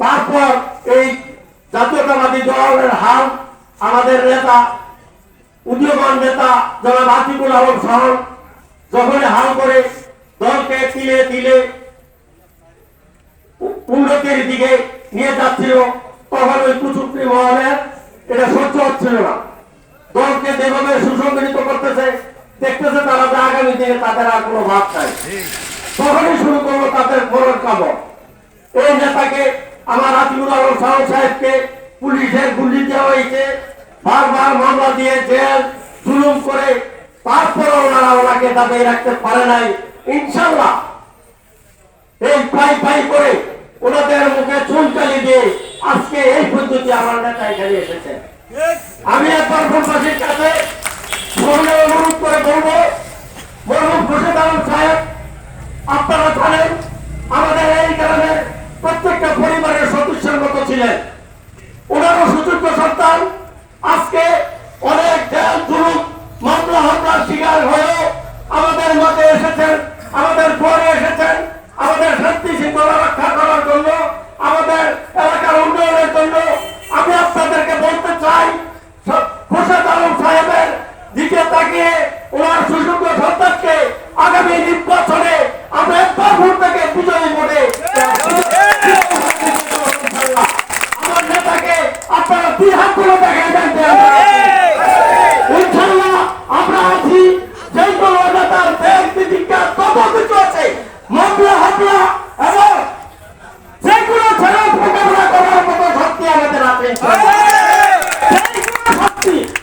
তারপর এই জাতীয়তাবাদী দলের হাল, আমাদের নেতা, উদীয়মান নেতা জনাব আতিকুল আলম সাহন যখন হাল করে দলকে তিলে তিলে উন্নতির দিকে নিয়ে যাচ্ছিল, তখন ওই কুচুকরি মহলের এটা সহ্য হচ্ছিল না। দলকে যেভাবে সুসংগঠিত করতেছে, দেখতেছে তারা যে আগামী দিনে তাদের আর কোনো ভাব নাই। তখনই শুরু করল তাদের বড় কামড়। এই নেতাকে আমার আতিকুল আলম সাহন সাহেবকে পুলিশের গুলি দেওয়া হয়েছে, বারবার মামলা দিয়ে জেল, জুলুম করে তারপরে ওনারা ওনাকে দাবিয়ে রাখতে পারে নাই। ইনশাল্লাহ এই পাই পাই করে ওনাদের মুখে চুল চালি দিয়ে আজকে এই পদ্ধতি আমার নেতা এখানে এসেছে। আমি একবার ভোটবাসীর কাছে ছিলেন ওনারও সুযোগ্য সন্তান। আজকে অনেক জেল মামলা, হামলার শিকার হয়ে আমাদের মতে এসেছেন, আমাদের পরে Three.